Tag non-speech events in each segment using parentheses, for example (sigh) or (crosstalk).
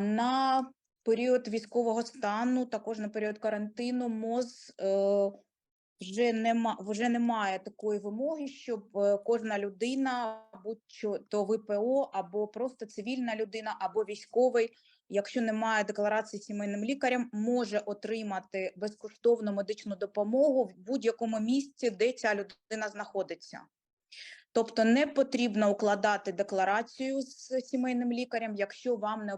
На період військового стану, також на період карантину, МОЗ е, вже нема вже немає такої вимоги, щоб е, кожна людина, будь-що то ВПО або просто цивільна людина, або військовий, якщо немає декларації сімейним лікарем, може отримати безкоштовну медичну допомогу в будь-якому місці, де ця людина знаходиться. Тобто не потрібно укладати декларацію з сімейним лікарем, якщо вам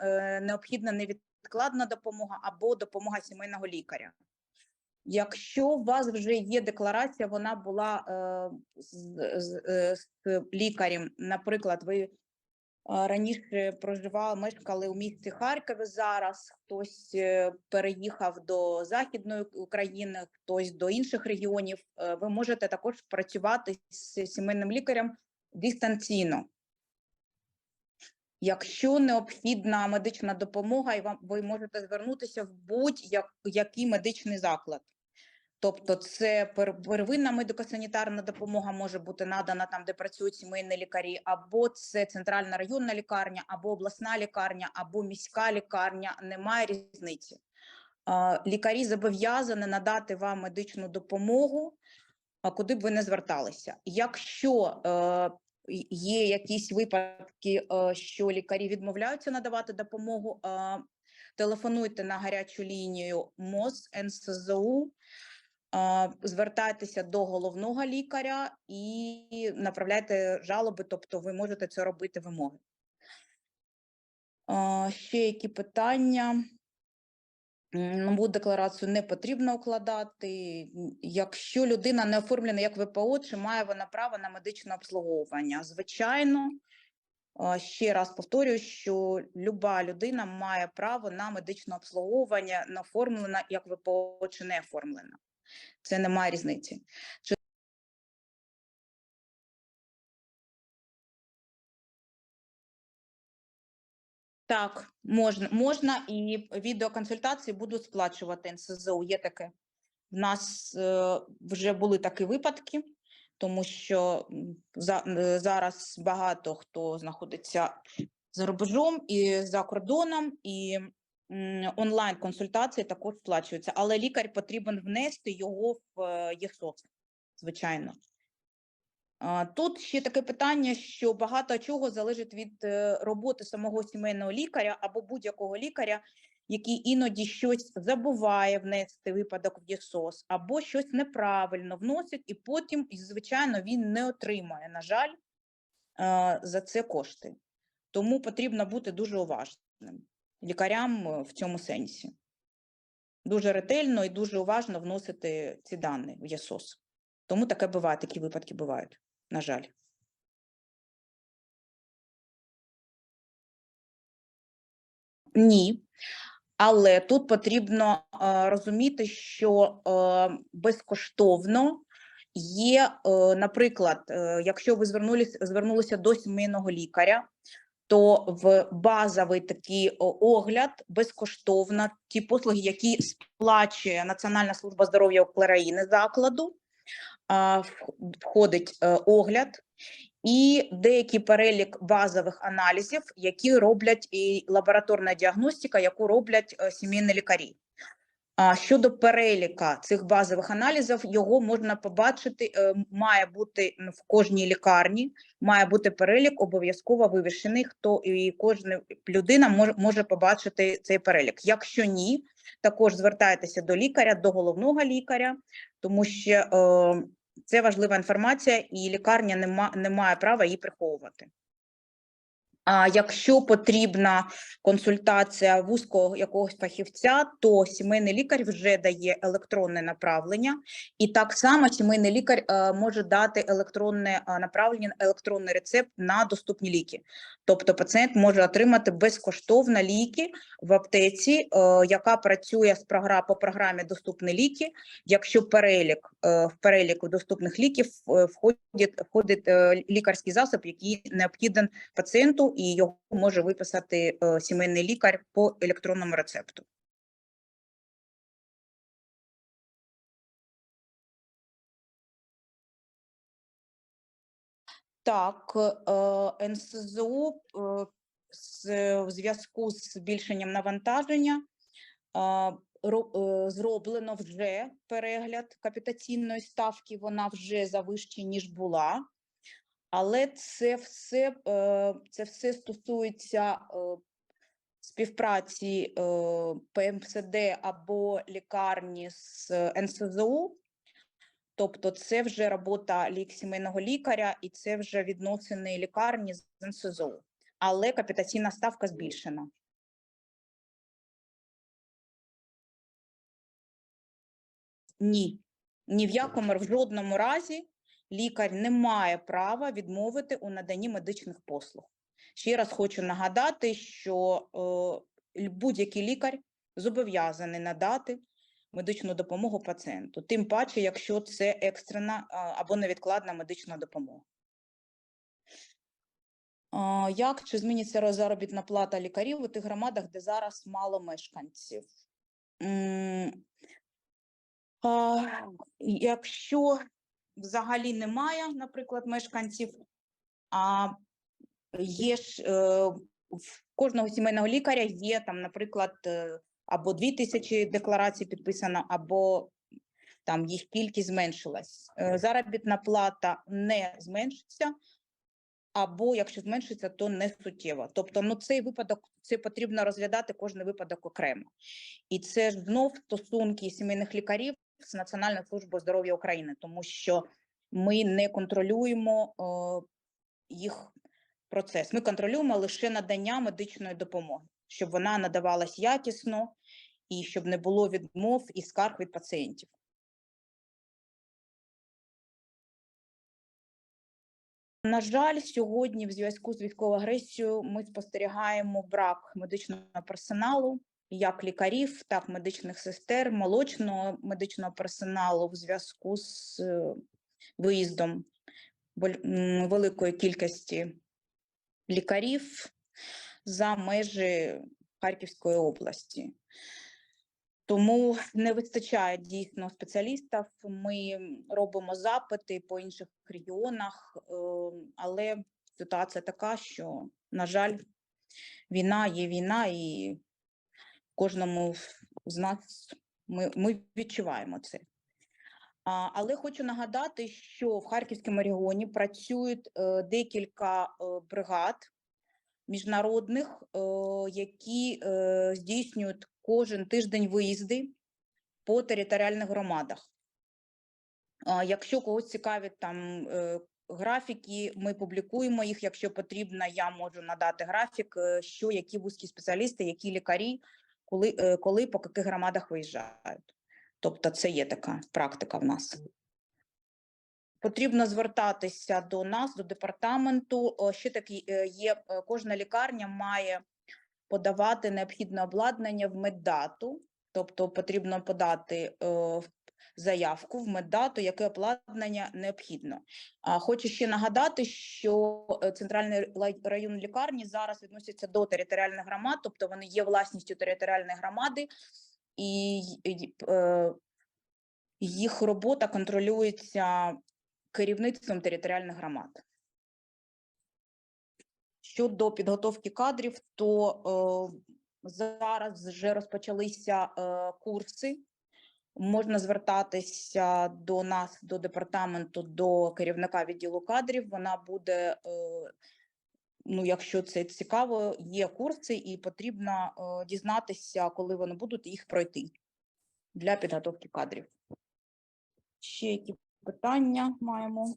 е, необхідна невідкладна допомога або допомога сімейного лікаря. Якщо у вас вже є декларація, вона була е, з, з, е, з лікарем, наприклад, ви раніше проживали, мешкали у місті Харкові зараз, хтось е, переїхав до Західної України, хтось до інших регіонів, е, ви можете також працювати з сімейним лікарем дистанційно. Якщо необхідна медична допомога, і вам ви можете звернутися в будь-який медичний заклад. Тобто, це первинна медико-санітарна допомога може бути надана там, де працюють сімейні лікарі, або це центральна районна лікарня, або обласна лікарня, або міська лікарня. Немає різниці. Лікарі зобов'язані надати вам медичну допомогу, куди б ви не зверталися. Якщо е, є якісь випадки, е, що лікарі відмовляються надавати допомогу, е, телефонуйте на гарячу лінію МОЗ НСЗУ, звертайтеся до головного лікаря і направляйте жалоби, тобто ви можете це робити вимоги. Ще які питання? Нову декларацію не потрібно укладати. Якщо людина не оформлена як ВПО, чи має вона право на медичне обслуговування? Звичайно, ще раз повторюю, що люба людина має право на медичне обслуговування, не оформлена як ВПО чи не оформлена. Це немає різниці. Так, можна, можна і відеоконсультації будуть сплачувати НСЗУ. Є таке. В нас е, вже були такі випадки, тому що за, зараз багато хто знаходиться за рубежом і за кордоном, і м, онлайн-консультації також сплачуються, але лікар потрібен внести його в е, ЄСОЦ, звичайно. Тут ще таке питання, що багато чого залежить від е, роботи самого сімейного лікаря або будь-якого лікаря, який іноді щось забуває внести випадок в ЄСОС, або щось неправильно вносить, і потім, звичайно, він не отримає, на жаль, е, за це кошти. Тому потрібно бути дуже уважним лікарям е, в цьому сенсі. Дуже ретельно і дуже уважно вносити ці дані в ЄСОС. Тому таке буває, такі випадки бувають, на жаль. Ні. Але тут потрібно е, розуміти, що е, безкоштовно є, е, наприклад, е, якщо ви звернулися, звернулися до сімейного лікаря, то в базовий такий огляд безкоштовно ті послуги, які сплачує Національна служба здоров'я України закладу, входить е, огляд і деякий перелік базових аналізів, які роблять і лабораторна діагностика, яку роблять е, сімейні лікарі. Щодо переліка цих базових аналізів, його можна побачити, е, має бути в кожній лікарні, має бути перелік обов'язково вивішений, хто і кожна людина може, побачити цей перелік. Якщо ні, також звертайтеся до лікаря, до головного лікаря, тому що е, це важлива інформація, і лікарня не має права її приховувати. А якщо потрібна консультація вузького якогось фахівця, то сімейний лікар вже дає електронне направлення, і так само сімейний лікар е, може дати електронне е, направлення, електронний рецепт на доступні ліки. Тобто пацієнт може отримати безкоштовно ліки в аптеці, е, яка працює з програ- по програмі Доступні ліки. Якщо перелік в переліку доступних ліків входить, входить лікарський засіб, який необхіден пацієнту, і його може виписати е, сімейний лікар по електронному рецепту. Так, е, НСЗУ е, в зв'язку з збільшенням навантаження ро- зроблено вже перегляд капітаційної ставки, вона вже завища, ніж була. Але це все, е, це все стосується е, співпраці е, ПМСД або лікарні з НСЗУ. Тобто це вже робота лік сімейного лікаря і це вже відносини лікарні з НСЗУ. Але капітаційна ставка збільшена. Ні, ні в якому в жодному разі лікар не має права відмовити у наданні медичних послуг. Ще раз хочу нагадати, що е, будь-який лікар зобов'язаний надати медичну допомогу пацієнту, тим паче, якщо це екстрена або невідкладна медична допомога. Як чи зміниться заробітна плата лікарів у тих громадах, де зараз мало мешканців? Якщо взагалі немає, наприклад, мешканців, а є ж е, в кожного сімейного лікаря є там, наприклад, е, або дві тисячі декларацій підписано, або там їх кількість зменшилась. Е, Заробітна плата не зменшиться, або якщо зменшиться, то не суттєво. Тобто, ну цей випадок це потрібно розглядати кожний випадок окремо. І це ж знов стосунки сімейних лікарів з Національною службою здоров'я України, тому що ми не контролюємо е, їх процес. Ми контролюємо лише надання медичної допомоги, щоб вона надавалась якісно і щоб не було відмов і скарг від пацієнтів. На жаль, сьогодні, в зв'язку з військовою агресією, ми спостерігаємо брак медичного персоналу, як лікарів, так медичних сестер, молочного медичного персоналу в зв'язку з е, виїздом великої кількості лікарів за межі Харківської області. Тому не вистачає дійсно спеціалістів. Ми робимо запити по інших регіонах, е, але ситуація така, що, на жаль, війна є війна, і кожному з нас ми, ми відчуваємо це. А, Але хочу нагадати, що в Харківському регіоні працюють е, декілька е, бригад міжнародних, е, які е, здійснюють кожен тиждень виїзди по територіальних громадах. А, Якщо когось цікавить там е, графіки, ми публікуємо їх. Якщо потрібно, я можу надати графік, е, що які вузькі спеціалісти, які лікарі, коли, е, коли по яких громадах виїжджають. Тобто, це є така практика в нас. Потрібно звертатися до нас, до департаменту. Ще такий е, є, е, кожна лікарня має подавати необхідне обладнання в меддату, тобто потрібно подати в- заявку в меддату, яке обладнання необхідно. А хочу ще нагадати, що е, центральний район лікарні зараз відносяться до територіальних громад, тобто вони є власністю територіальної громади, і е, їх робота контролюється керівництвом територіальних громад. Щодо підготовки кадрів, то е, зараз вже розпочалися е, курси. Можна звертатися до нас, до департаменту, до керівника відділу кадрів. Вона буде, е, ну, якщо це цікаво, є курси, і потрібно е, дізнатися, коли вони будуть, їх пройти для підготовки кадрів. Ще які питання маємо?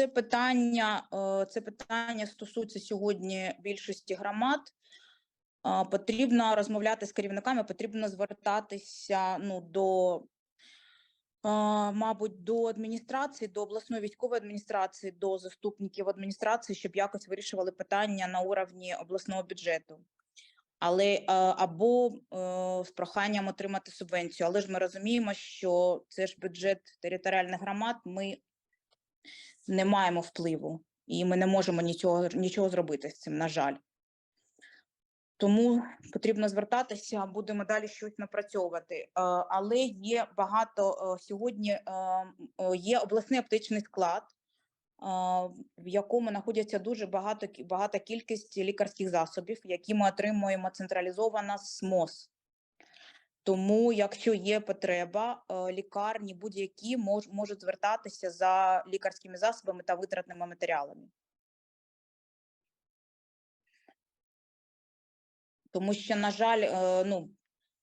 Це питання, е, це питання стосується сьогодні більшості громад. Потрібно розмовляти з керівниками, потрібно звертатися ну, до, мабуть, до адміністрації, до обласної військової адміністрації, до заступників адміністрації, щоб якось вирішували питання на уровні обласного бюджету. Але або е, з проханням отримати субвенцію. Але ж ми розуміємо, що це ж бюджет територіальних громад. Ми не маємо впливу, і ми не можемо нічого, нічого зробити з цим, на жаль. Тому потрібно звертатися, будемо далі щось напрацьовувати. Е, Але є багато е, сьогодні е, є обласний аптечний склад, в якому знаходяться дуже багато багата кількість лікарських засобів, які ми отримуємо централізовано з МОЗ. Тому, якщо є потреба, лікарні будь-які мож, можуть звертатися за лікарськими засобами та витратними матеріалами. Тому що, на жаль, е, ну,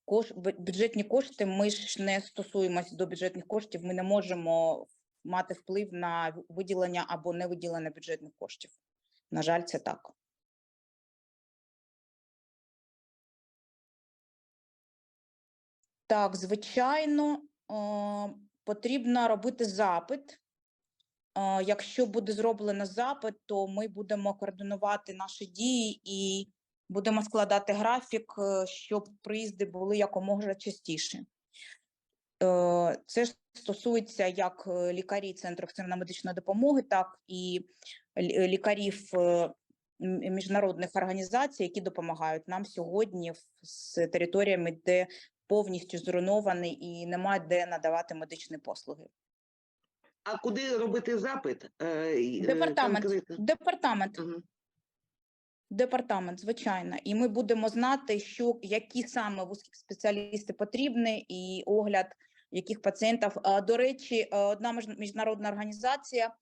кош, бюджетні кошти, ми ж не стосуємося до бюджетних коштів, ми не можемо мати вплив на виділення або не виділення бюджетних коштів. На жаль, це так. Так, звичайно, е, потрібно робити запит. Е, Якщо буде зроблено запит, то ми будемо координувати наші дії і будемо складати графік, е, щоб приїзди були якомога частіше. Е, Це ж стосується як е, лікарів Центру медичної допомоги, так і лікарів міжнародних організацій, які допомагають нам сьогодні з територіями, де повністю зруйнований і немає де надавати медичні послуги. А куди робити запит? Департамент. конкретно? Департамент. Мгм. Департамент, звичайно, і ми будемо знати, що які саме вузькі спеціалісти потрібні, і огляд яких пацієнтів. До речі, е, одна міжнародна організація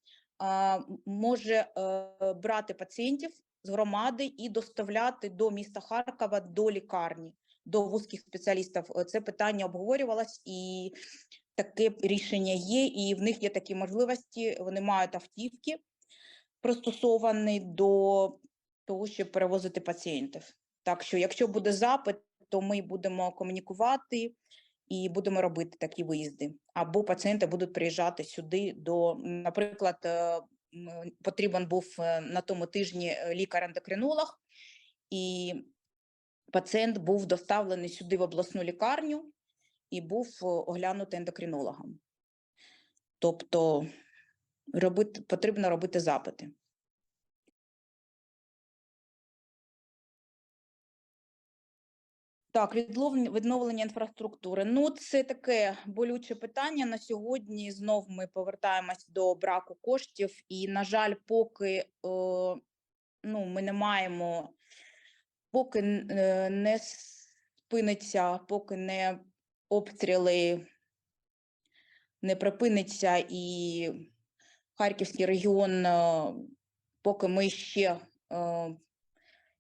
може е, брати пацієнтів з громади і доставляти до міста Харкова до лікарні, до вузьких спеціалістів. Е, Це питання обговорювалось і таке рішення є, і в них є такі можливості. Вони мають автівки пристосовані до того, щоб перевозити пацієнтів. Так що, якщо буде запит, то ми будемо комунікувати і будемо робити такі виїзди. Або пацієнти будуть приїжджати сюди до, наприклад, е, потрібен був е, на тому тижні е, лікар-ендокринолог, і пацієнт був доставлений сюди в обласну лікарню і був оглянутий ендокринологом. Тобто робити, потрібно робити запити. Так, відновлення інфраструктури. Ну, це таке болюче питання. На сьогодні знов ми повертаємось до браку коштів, і, на жаль, поки е, ну, ми не маємо, поки е, не спиниться, поки не обстріли не припиниться і Харківський регіон, е, поки ми ще е,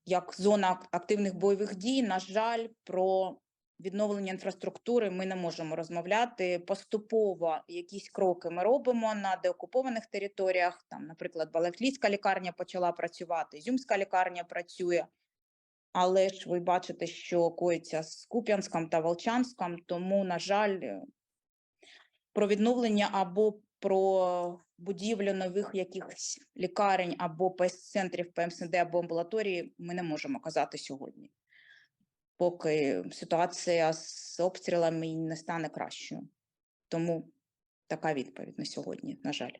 як зона активних бойових дій, на жаль, про відновлення інфраструктури ми не можемо розмовляти. Поступово якісь кроки ми робимо на деокупованих територіях. Там, наприклад, Балаклійська лікарня почала працювати, Ізюмська лікарня працює. Але ж ви бачите, що коїться з Куп'янськом та Волчанськом, тому, на жаль, е, про відновлення або про будівлю нових якихось лікарень або ПС-центрів, ПМСД або амбулаторії ми не можемо казати сьогодні, поки ситуація з обстрілами не стане кращою. Тому така відповідь на сьогодні, на жаль.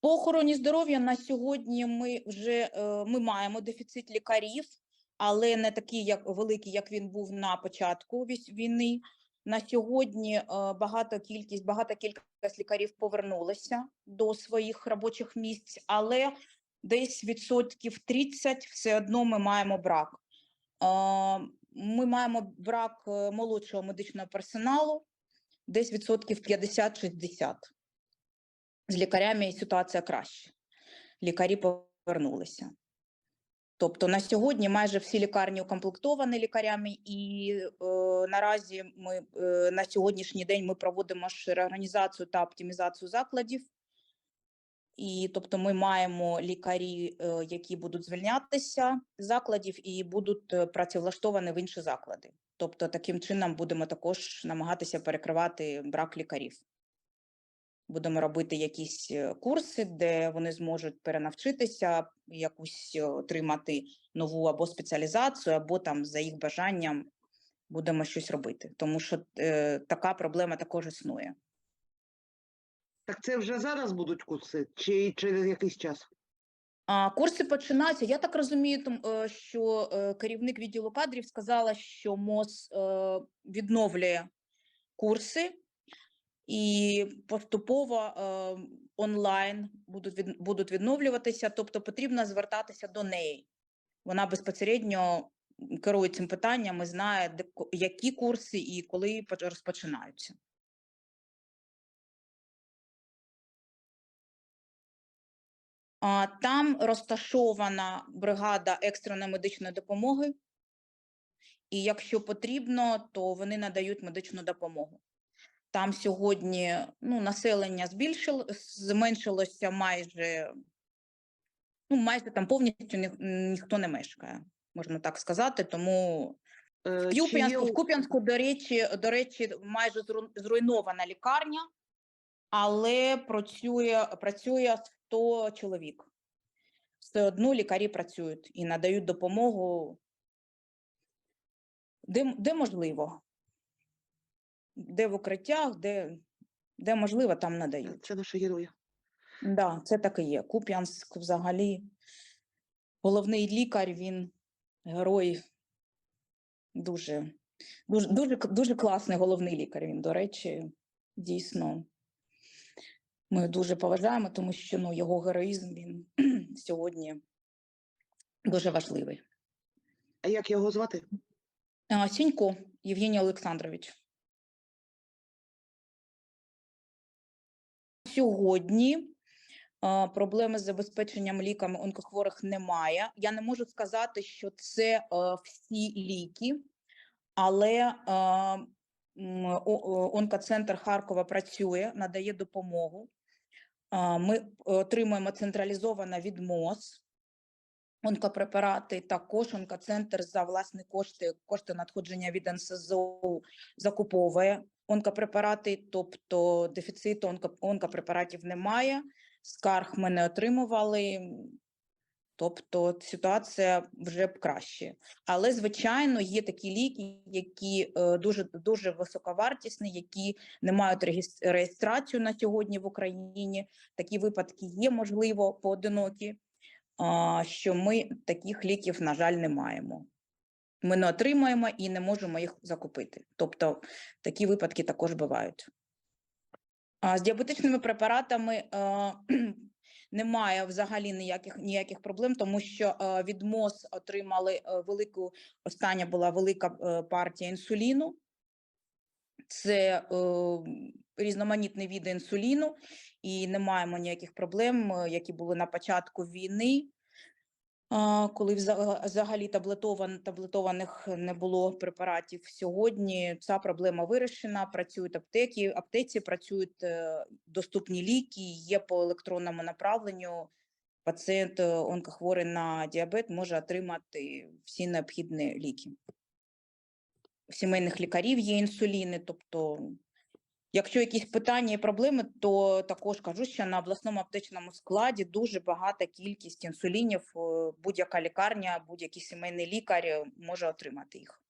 По охороні здоров'я на сьогодні ми вже е, ми маємо дефіцит лікарів, але не такий як великий, як він був на початку війни. На сьогодні е, багато кількість, багата кількість лікарів повернулися до своїх робочих місць, але десь відсотків 30 все одно ми маємо брак. Е, Ми маємо брак е, молодшого медичного персоналу, десь відсотків 50-60 з лікарями ситуація краще. Лікарі повернулися. Тобто на сьогодні майже всі лікарні укомплектовані лікарями, і е, наразі ми е, на сьогоднішній день ми проводимо реорганізацію та оптимізацію закладів. І тобто ми маємо лікарі, е, які будуть звільнятися з закладів і будуть е, працевлаштовані в інші заклади. Тобто, таким чином будемо також намагатися перекривати брак лікарів будемо робити якісь е, курси, де вони зможуть перенавчитися, якусь е, отримати нову або спеціалізацію, або там за їх бажанням будемо щось робити. Тому що е, така проблема також існує. Так це вже зараз будуть курси, чи через якийсь час? А курси починаються. Я так розумію, е, що керівник відділу кадрів сказала, що МОЗ е, відновлює курси, і поступово е, онлайн будуть від, будуть відновлюватися. Тобто потрібно звертатися до неї. Вона безпосередньо керує цим питанням і знає, де, які курси і коли розпочинаються. А, Там розташована бригада екстреної медичної допомоги, і якщо потрібно, то вони надають медичну допомогу. Там сьогодні ну, населення збільшило, зменшилося майже, ну, майже там повністю ні, ніхто не мешкає, можна так сказати. Тому Е, в Куп'янську, в Куп'янську, до речі, до речі, майже зруйнована лікарня, але працює, працює 100 чоловік. Все одно лікарі працюють і надають допомогу де, де можливо. Де в укриттях, де, де можливо, там надають. Це наші герої. Да, це так і є. Куп'янськ взагалі головний лікар, він герой дуже, дуже, дуже, дуже класний головний лікар. Він, до речі, дійсно. Ми дуже поважаємо, тому що ну, його героїзм він (clears throat) сьогодні дуже важливий. А як його звати? Сінько Євгеній Олександрович. Сьогодні проблеми з забезпеченням ліками онкохворих немає. Я не можу сказати, що це всі ліки, але онкоцентр Харкова працює, надає допомогу. Ми отримуємо централізовано від МОЗ онкопрепарати, також онкоцентр за власні кошти, кошти надходження від НСЗО закуповує онкопрепарати, тобто дефіциту онко- онкопрепаратів немає, скарг ми не отримували, тобто ситуація вже б краще. Але, звичайно, є такі ліки, які е, дуже, дуже високовартісні, які не мають реєстрацію на сьогодні в Україні. Такі випадки є, можливо, поодинокі що ми таких ліків, на жаль, не маємо. Ми не отримаємо і не можемо їх закупити. Тобто такі випадки також бувають. А з діабетичними препаратами е, (clears throat) немає взагалі ніяких, ніяких проблем, тому що е, від МОЗ отримали е, велику, остання була велика е, партія інсуліну. Це е, різноманітні види інсуліну, і не маємо ніяких проблем, е, які були на початку війни, коли вза- взагалі таблетован, таблетованих не було препаратів. Сьогодні ця проблема вирішена. Працюють аптеки, аптеці працюють е, доступні ліки, є по електронному направленню. Пацієнт е, онкохворий на діабет може отримати всі необхідні ліки. У сімейних лікарів є інсуліни, тобто Якщо якісь питання і проблеми, то також кажу, що на обласному аптечному складі дуже багата кількість інсулінів. е, Будь-яка лікарня, будь-який сімейний лікар е, може отримати їх.